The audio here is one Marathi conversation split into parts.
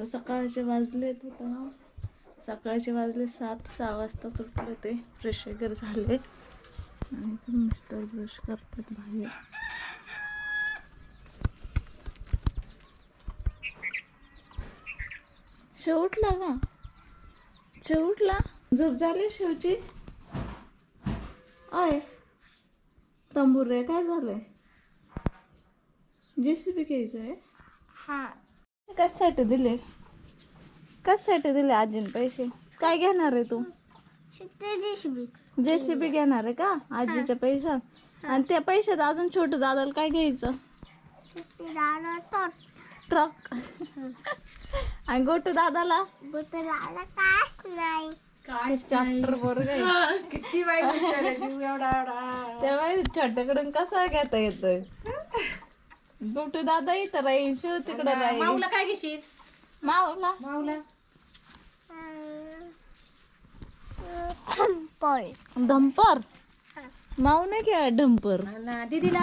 तर सकाळचे वाजले आता सकाळचे वाजले सात सहा वाजता सुटले ते. फ्रेश वगैरे झाले. आणि मिस्टर ब्रश करतात बाहेर. शेवटला का? शेवटला? झोप झाली शेवची आय. तंबुरे काय झालंय? जेसीबी घ्यायचं आहे हा. कशासाठी दिले? कशासाठी दिले आजीने पैसे? काय घेणार आहे तू? जेसीबी जेसीबी घेणार आहे का? आजीच्या पैशात? आणि त्या पैशात अजून छोटं दादाला काय घ्यायचं? ट्रक आणि गोटू दादाला? नाही. चॅप्टर किती वाईट तेव्हा छोट्याकडून कसा घेता येतोय? गोटू दादा इथं राहील शिव तिकडं राहील माऊला काय घेशील? मावला. माऊला पण धंपर माऊ नाही खेळा ढंपर ना दीदीला.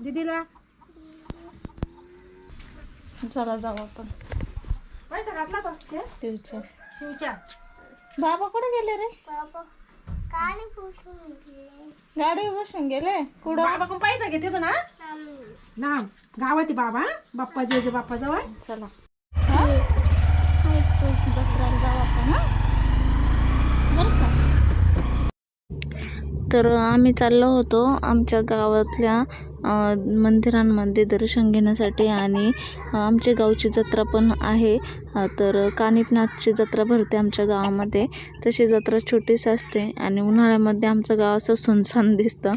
दीदीला. चला जाऊ आपण. पैसा घातला का शिवच्या. बाबा कुठे गेले रे? बाबा. गाडी बसून गेले? कुठं? बाबा कोण पैसा घेते तू ना? ना गावाती बाबा. बाप्पा जेजे बाप्पा जवळ चला तर आम्ही चाललो होतो आमच्या गावातल्या मंदिरांमध्ये दर्शन घेण्यासाठी आणि आमच्या गावची जत्रा पण आहे. तर कानिपनाथची जत्रा भरते आमच्या गावामध्ये. तशी जत्रा छोटीच असते आणि उन्हाळ्यामध्ये आमचं गाव असं सुनसान दिसतं.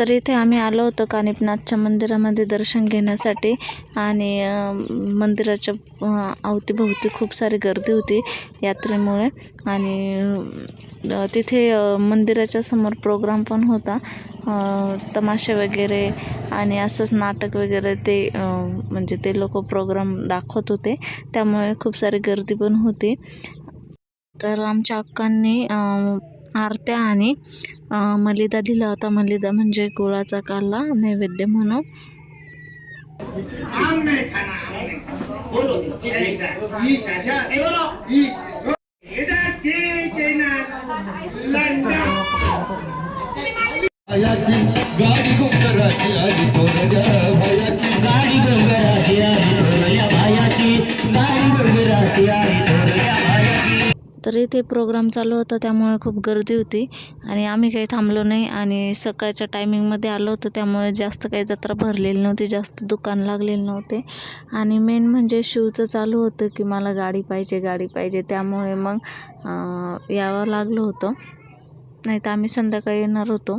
तर इथे आम्ही आलो होतो कानिपनाथच्या मंदिरामध्ये दर्शन घेण्यासाठी. आणि मंदिराच्या अवतीभोवती खूप सारी गर्दी होती यात्रेमुळे. आणि तिथे मंदिराच्या समोर प्रोग्राम पण होता. तमाशे वगैरे आणि असंच नाटक वगैरे ते म्हणजे ते लोक प्रोग्राम दाखवत होते. त्यामुळे खूप सारी गर्दी पण होती. तर आमच्या अक्कांनी आरत्या आणि मलिदा दिला होता. मलिदा म्हणजे गुळाचा काला नैवेद्य म्हणून. गाडी डोंगराची आली थोरल्या भयाची गाडी डोंगराची तर इथे प्रोग्राम चालू होता त्यामुळे खूप गर्दी होती. आणि आम्ही काही थांबलो नाही आणि सकाळच्या टायमिंगमध्ये आलो होतो त्यामुळे जास्त काही जत्रा भरलेली नव्हती जास्त दुकान लागलेले नव्हते. आणि मेन म्हणजे शिवचं चालू होतं की मला गाडी पाहिजे गाडी पाहिजे त्यामुळे मग यावं लागलं होतं. नाही तर आम्ही संध्याकाळी येणार होतो.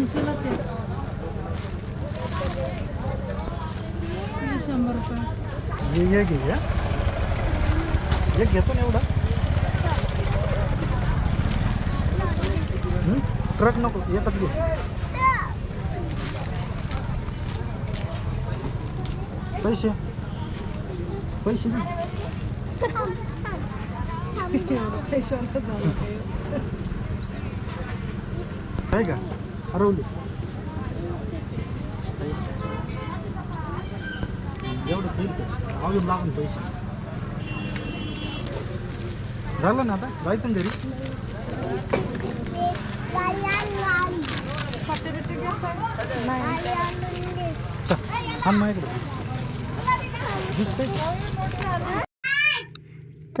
ऐंशीलाच आहे. शंभर रुपये. घे घेतो ना एवढा? ट्रक नको एकच घे. पैसे. पैसे. आहे का? हरवली एवढं ठीक आहे अजून लागून पैसे झालं ना आता जायचं ना घरी नाही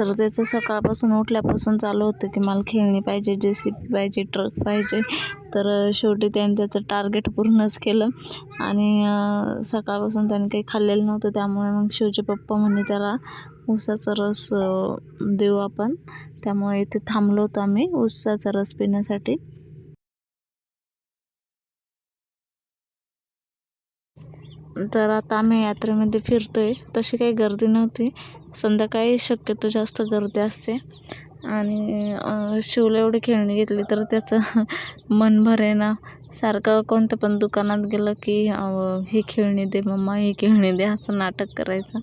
तर त्याचं सकाळपासून उठल्यापासून चालू होतं की मला खेळणी पाहिजे जे सी पी पाहिजे ट्रक पाहिजे. तर शेवटी त्याने त्याचं टार्गेट पूर्णच केलं आणि सकाळपासून त्याने काही खाल्लेलं नव्हतं. त्यामुळे मग शिवचे पप्पा म्हणे त्याला ऊसाचा रस देऊ आपण. त्यामुळे इथे थांबलो होतो आम्ही ऊसाचा रस पिण्यासाठी. तर आता आम्ही यात्रेमध्ये फिरतो आहे तशी काही गर्दी नव्हती. संध्याकाळी शक्यतो जास्त गर्दी असते. आणि शिवला एवढी खेळणी घेतली तर त्याचं मन भरेना. सारखं कोणत्या पण दुकानात गेलं की ही खेळणी दे मम्मा ही खेळणी दे असं नाटक करायचं.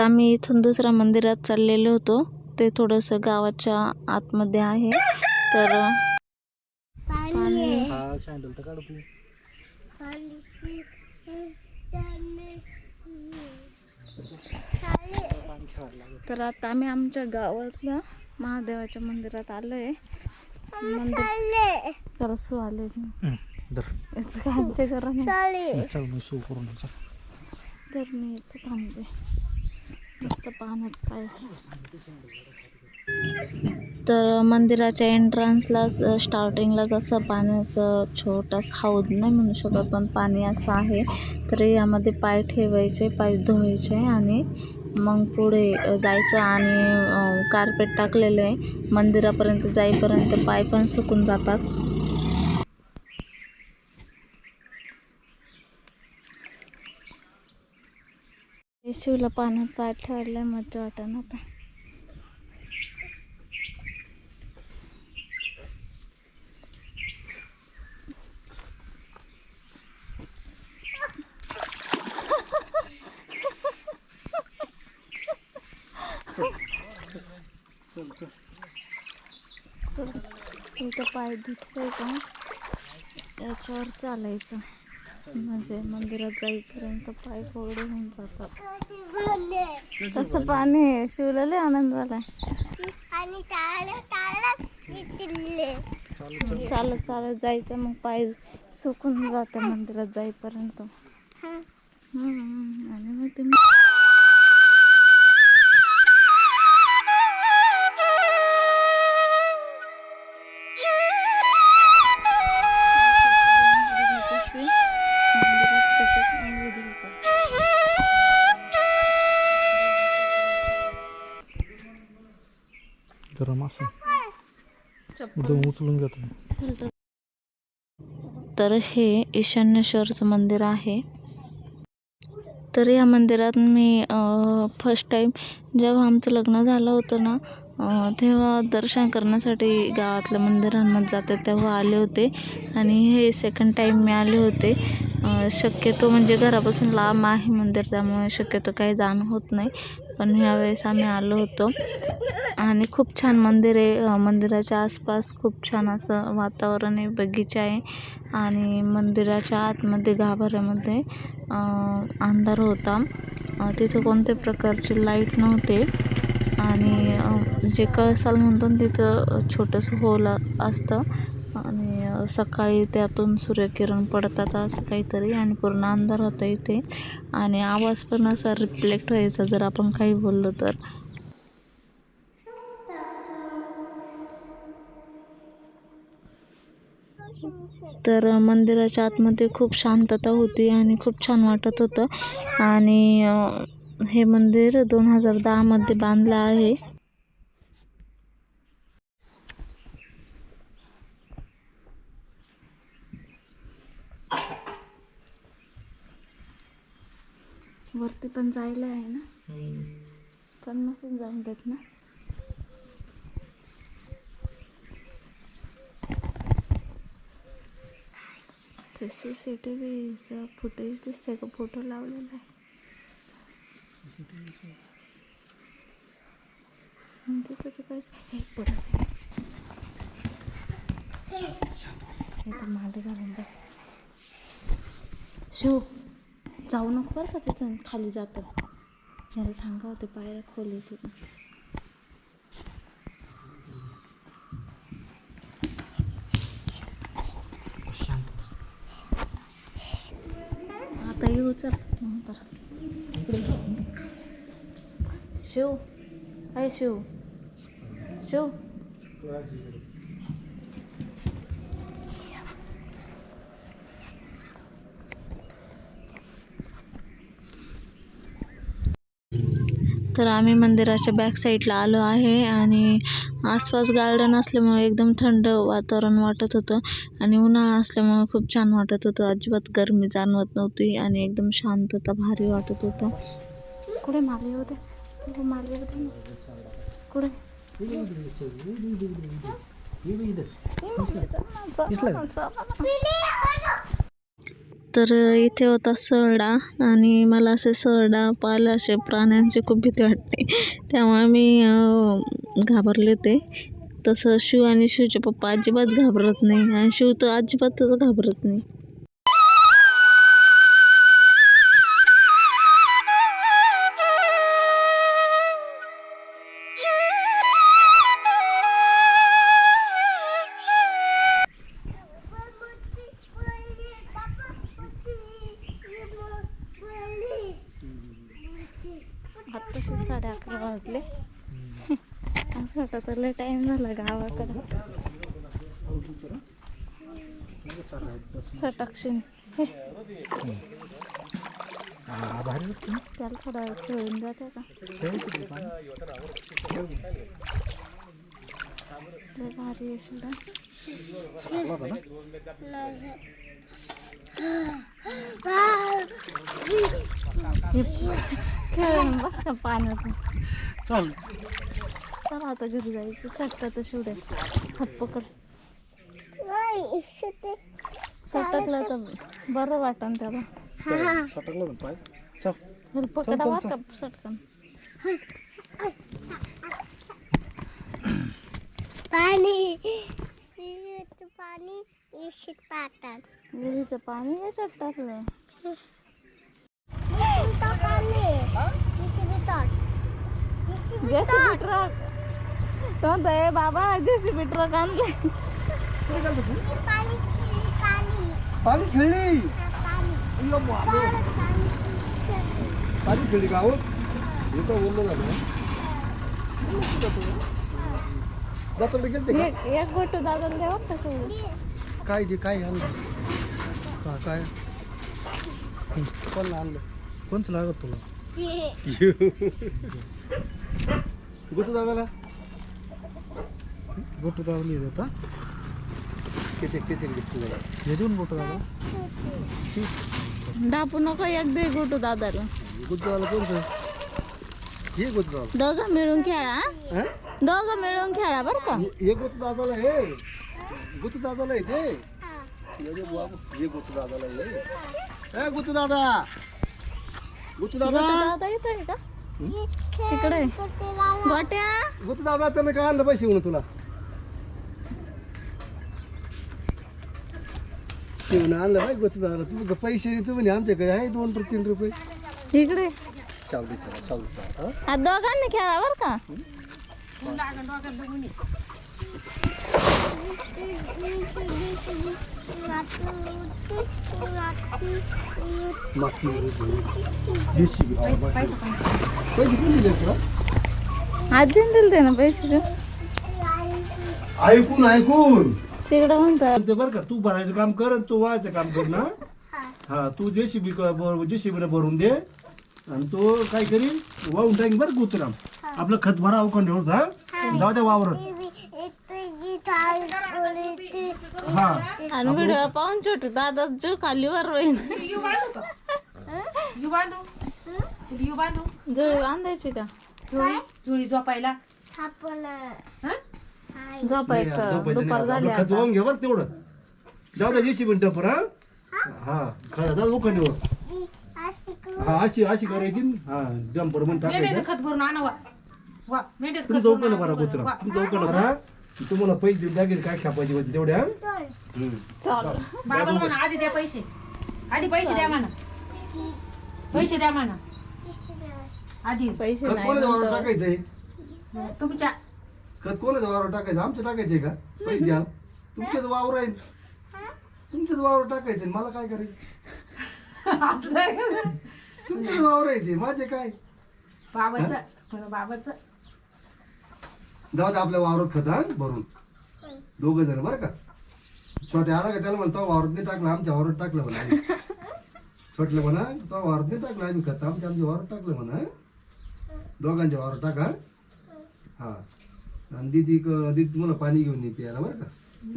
आता आम्ही इथून दुसऱ्या मंदिरात चाललेलो होतो. ते थोडंसं गावाच्या आतमध्ये आहे. तर पाणी आहे. सँडल तर तर आता आम्ही आमच्या गावातल्या महादेवाच्या मंदिरात आलो आहे मंदिर जरा सू आले आमच्या चल तर मी इथे थांबते. मस्त पाहण्यात पाय तर मंदिराच्या एंट्रन्सलाच स्टार्टिंगलाच असं पाण्याचं छोटासा हौद नाही म्हणू शकत पण पाणी असं आहे. तर यामध्ये पाय ठेवायचे पाय धुवायचे आणि मग पुढे जायचं आणि कार्पेट टाकलेलं आहे. मंदिरापर्यंत जाईपर्यंत पाय पण सुकून जातात. शिवला पाण्यात पाय ठेवलाय मजा वाटण आता. पाय धुतलंय का? याच्यावर चालायचं. म्हणजे मंदिरात जाईपर्यंत पाय कोरडे होऊन जातात. कसं पाणी आहे? शिवला लय आनंद झालाय चालत चालत जायचं मग पाय सुकून जातं मंदिरात जाईपर्यंत. हम्म, आणि मग ते विधी होतात. गरम असं. उद्या उचलून घेतो. तर हे ईशान्येश्वरचं मंदिर आहे. तर या मंदिरात मी फर्स्ट टाईम जेव्हा आमचं लग्न झालं होतं ना तेव्हा दर्शन करण्यासाठी गावातल्या मंदिरांमध्ये जाते तेव्हा आले होते. आणि हे सेकंड टाईम मी आले होते. शक्यतो म्हणजे घरापासून लांब आहे मंदिर त्यामुळे शक्यतो काही जाणं होत नाही. पण ह्यावेळेस आम्ही आलो होतो. आणि खूप छान मंदिर आहे. मंदिराच्या आसपास खूप छान असं वातावरण आहे बगीचा आहे. आणि मंदिराच्या आतमध्ये गाभाऱ्यामध्ये अंधार होता. तिथं कोणत्या प्रकारचे लाइट नव्हते. आणि जे कळसाल म्हणतो ना तिथं छोटंसं होल असतं. आणि सकाळी त्यातून सूर्यकिरण पडतात असं काहीतरी आणि पूर्ण अंधार होता इथे. आणि आवाज पण असा रिफ्लेक्ट व्हायचा जर आपण काही बोललो तर. तर मंदिराच्या आतमध्ये खूप शांतता होती आणि खूप छान वाटत होतं. आणि हे मंदिर दोन हजार दहामध्ये बांधलं आहे. वरती पण जायला आहे ना? पण नसेल जाऊन देत ना? ते सी सी टी व्हीचं फुटेज दिसतंय का? फोटो लावलेला आहे. तिथं तर काय हे पुढं मागे घालून बस शिव जाऊ नको बरं का तिथून खाली जातं. याला सांगा होते पायऱ्या खोल आहे तिथून आता येऊ चल नंतर. शिव. आहे शिव. शिव. तर आम्ही मंदिराच्या बॅक साईडला आलो आहे आणि आसपास गार्डन असल्यामुळे एकदम थंड वातावरण वाटत होतं आणि उन्हाळा असल्यामुळे खूप छान वाटत होतं अजिबात गरमी जाणवत नव्हती आणि एकदम शांतता भारी वाटत होतं कुठे मारले होते कुठे मारले होते कुठे तर इथे होता सरडा आणि मला असे सरडा पाल असे प्राण्यांची खूप भीती वाटते. त्यामुळे मी घाबरले होते. तसं शिव आणि शिवचे पप्पा अजिबात घाबरत नाही आणि शिव तर अजिबातच घाबरत नाही. असं वाटत लय टाईम झाला गावाकडं. ना त्याला थोडा खेळून जाते का? भारी ना खेळून बघ का पाण्यातून. चाल. चला आता घरी जायचं. सटका तर शिवडे हात पकड. सटकलं तर बरं वाटन त्याला. सटकला ना पाय. चल. बरं पकडा बरं का सटकन. पाणी. विहिरीचं याच्यात तो दये बाबा जेसीबी ट्रक आणले. पाणी पाणी. पाणी खेळली? पाणी. अय्यो बापरे. पाणी खेळली. का हो? हे तर बोललं झालं जातो गेलते का? एक एक गोटू दादाला द्यावा का सोडून काय ते काय आणलं? का काय? कोण आणलं? कोणचं लागत तुला? गुतू दादाला? गोटू दादा लिहित होता त्याचे त्याचे गुतू दादा हे देऊन गोटू दादा डापू नको एक दे गोटू दादाला गुतू दादाला कोणतं हे गुतू दादा दोघं मिळून खेळा हा? हा? दोघं मिळून खेळा बरं का हे- हे गुतू दादाला हे गुतू दादाला आहे ते अरे बाबा, हे गुतू दादाला हे ए गुतू दादा गुतू दादा गोटू दादा येतोय का तिकडे गोट्या गुतू दादा त्यानं काय आणलं पैसे म्हणून तुला शिवनं आणलं बाई गुतू दादा तू पैसे तू म्हणे आमच्याकडे आहे दोन रुपये तीन रुपये. इकडे. चला चला हा? दोघांनी खेळा बरं का? माती JCB, माती. पैसे कोण दिले तुला? आजीन दिले ते ना पैसे. ऐकून ऐकून. तिकडं म्हणतात. ते बरं का तू भरायचं काम कर आणि तू व्हायचं काम कर ना. हा. तू जेसीबी जेसीबी भरून दे आणि तो काय करील वाहून टाकीन बरं का उतराम आपलं खत भरा अवकांड होता जाऊ द्या वावरत. हा. आणि व्हिडिओ पाहून छोटे दादा जो खाली वर होईन यू बांधू यू बांधू? जो बांधायची का? झुळी झुळी झोपायला? हा? झोपायचं. दुपार झाली वाहून घे बरं तेवढं. जाऊ द्या जेसीबी टपर हा? हा खत उखंडीवर हा अशी अशी करायची. हा जम्पर म्हणून टाकायचं. मेंढ्याचं खत भरून आणा वा. वा मेंढ्याचं खत तुमचं भरून आणा. कुत्रा. वा. तुमचं भरा. तुम्हाला पैसे लागेल काय खापायची होती तेवढ्या. चाल बाबाला म्हणा आधी द्या पैसे. आधी पैसे द्या म्हणा. पैसे द्या म्हणा. आधी. पैसे नाही. टाकायचंय? तुमच्या खत कोणाच्या वावर टाकायचं? आमच्या टाकायचंय का? पैसे द्याल तुमच्याच वावर आहे. तुमच्याच वावर टाकायचं मला काय करायचं? तुमच्याच वावर आहे ते. माझे काय? बाबाचं बाबाचं. जाऊ दे आपल्या वावरात खत हा? भरून. दोघ जण बरं का? छोट्या आला का त्याला म्हणतो वावरात नाही टाकलं आमच्या वावरात टाकलं म्हणा. आम्ही. छोटलं म्हणा तो वावरात नाही टाकलं आम्ही खत आमच्या आमच्या वावरात टाकलं म्हणा. दोघांच्या वावरात टाका हा. आणि दीदी क- दीदी तुम्हाला पाणी घेऊन ये प्यायला बरं का?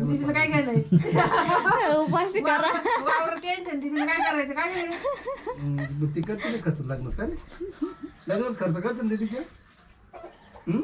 दीदीला काय केलंय उपाशी करा. वावर टेन्शन दीदीला काय करायचं? काय करायचं? हम्म, ती करते ना खर्च लग्नात का रे लग्नात खर्च करते ना दीदीचे? हम्म?